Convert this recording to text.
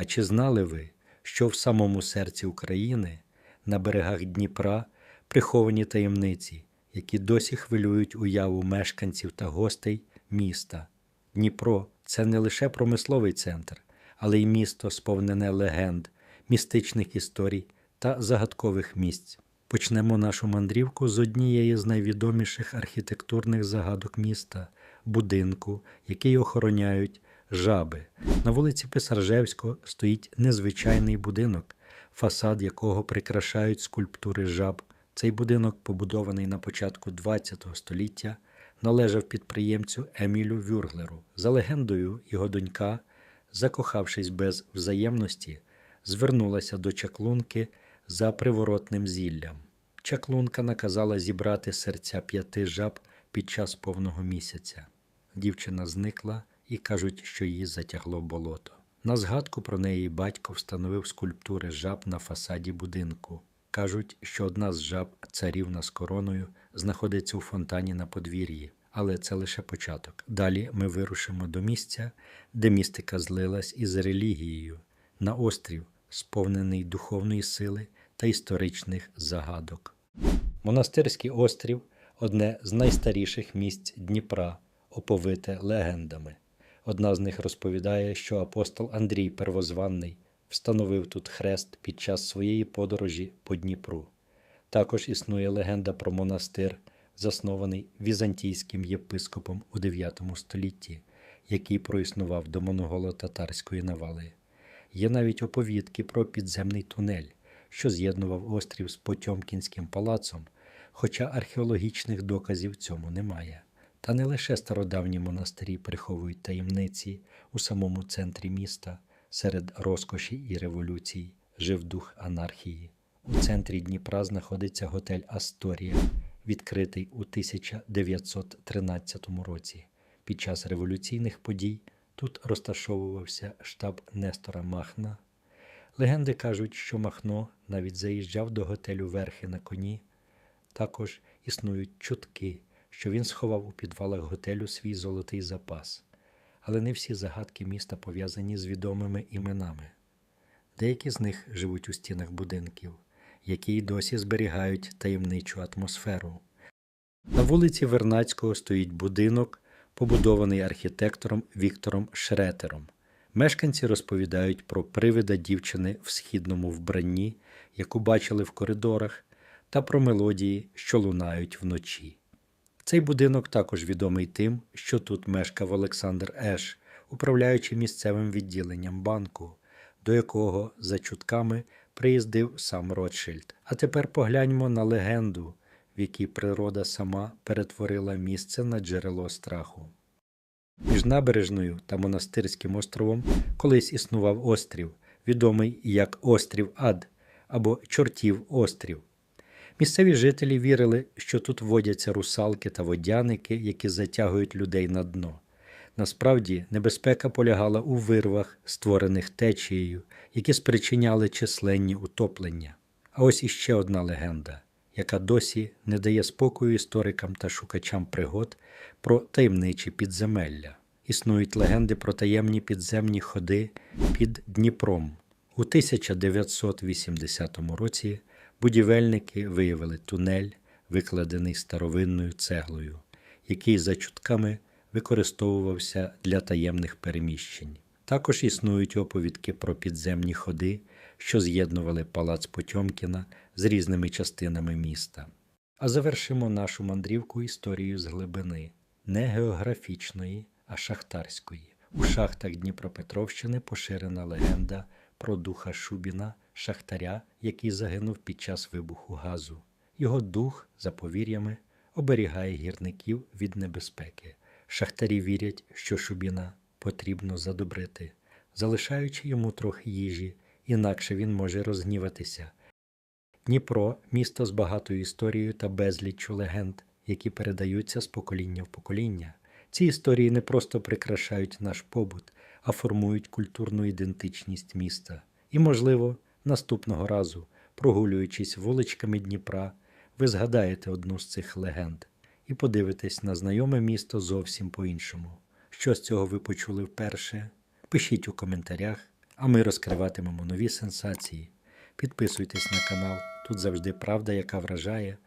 А чи знали ви, що в самому серці України, на берегах Дніпра, приховані таємниці, які досі хвилюють уяву мешканців та гостей міста? Дніпро це не лише промисловий центр, але й місто, сповнене легенд, містичних історій та загадкових місць. Почнемо нашу мандрівку з однієї з найвідоміших архітектурних загадок міста будинку, який охороняють жаби. На вулиці Писаржевського стоїть незвичайний будинок, фасад якого прикрашають скульптури жаб. Цей будинок, побудований на початку ХХ століття, належав підприємцю Емілю Вюрглеру. За легендою, його донька, закохавшись без взаємності, звернулася до чаклунки за приворотним зіллям. Чаклунка наказала зібрати серця п'яти жаб під час повного місяця. Дівчина зникла і кажуть, що її затягло болото. На згадку про неї батько встановив скульптури жаб на фасаді будинку. Кажуть, що одна з жаб, царівна з короною, знаходиться у фонтані на подвір'ї, але це лише початок. Далі ми вирушимо до місця, де містика злилась із релігією, на острів, сповнений духовної сили та історичних загадок. Монастирський острів одне з найстаріших місць Дніпра, оповите легендами. Одна з них розповідає, що апостол Андрій Первозванний встановив тут хрест під час своєї подорожі по Дніпру. Також існує легенда про монастир, заснований візантійським єпископом у IX столітті, який проіснував до монголо-татарської навали. Є навіть оповідки про підземний тунель, що з'єднував острів з Потьомкінським палацом, хоча археологічних доказів цьому немає. Та не лише стародавні монастирі приховують таємниці у самому центрі міста, серед розкоші і революцій, жив дух анархії. У центрі Дніпра знаходиться готель Асторія, відкритий у 1913 році. Під час революційних подій тут розташовувався штаб Нестора Махна. Легенди кажуть, що Махно навіть заїжджав до готелю верхи на коні. Також існують чутки, що він сховав у підвалах готелю свій золотий запас. Але не всі загадки міста пов'язані з відомими іменами. Деякі з них живуть у стінах будинків, які й досі зберігають таємничу атмосферу. На вулиці Вернацького стоїть будинок, побудований архітектором Віктором Шретером. Мешканці розповідають про привида дівчини в східному вбранні, яку бачили в коридорах, та про мелодії, що лунають вночі. Цей будинок також відомий тим, що тут мешкав Олександр Еш, управляючи місцевим відділенням банку, до якого, за чутками, приїздив сам Ротшильд. А тепер погляньмо на легенду, в якій природа сама перетворила місце на джерело страху. Між набережною та монастирським островом колись існував острів, відомий як острів Ад або Чортів острів. Місцеві жителі вірили, що тут водяться русалки та водяники, які затягують людей на дно. Насправді, небезпека полягала у вирвах, створених течією, які спричиняли численні утоплення. А ось іще одна легенда, яка досі не дає спокою історикам та шукачам пригод про таємничі підземелля. Існують легенди про таємні підземні ходи під Дніпром. У 1980 році будівельники виявили тунель, викладений старовинною цеглою, який за чутками використовувався для таємних переміщень. Також існують оповідки про підземні ходи, що з'єднували палац Потьомкіна з різними частинами міста. А завершимо нашу мандрівку історією з глибини, не географічної, а шахтарської. У шахтах Дніпропетровщини поширена легенда про духа Шубіна, шахтаря, який загинув під час вибуху газу. Його дух, за повір'ями, оберігає гірників від небезпеки. Шахтарі вірять, що Шубіна потрібно задобрити, залишаючи йому трохи їжі, інакше він може розгніватися. Дніпро місто з багатою історією та безліччю легенд, які передаються з покоління в покоління. Ці історії не просто прикрашають наш побут, а формують культурну ідентичність міста. І, можливо, наступного разу, прогулюючись вуличками Дніпра, ви згадаєте одну з цих легенд і подивитесь на знайоме місто зовсім по-іншому. Що з цього ви почули вперше? Пишіть у коментарях, а ми розкриватимемо нові сенсації. Підписуйтесь на канал, тут завжди правда, яка вражає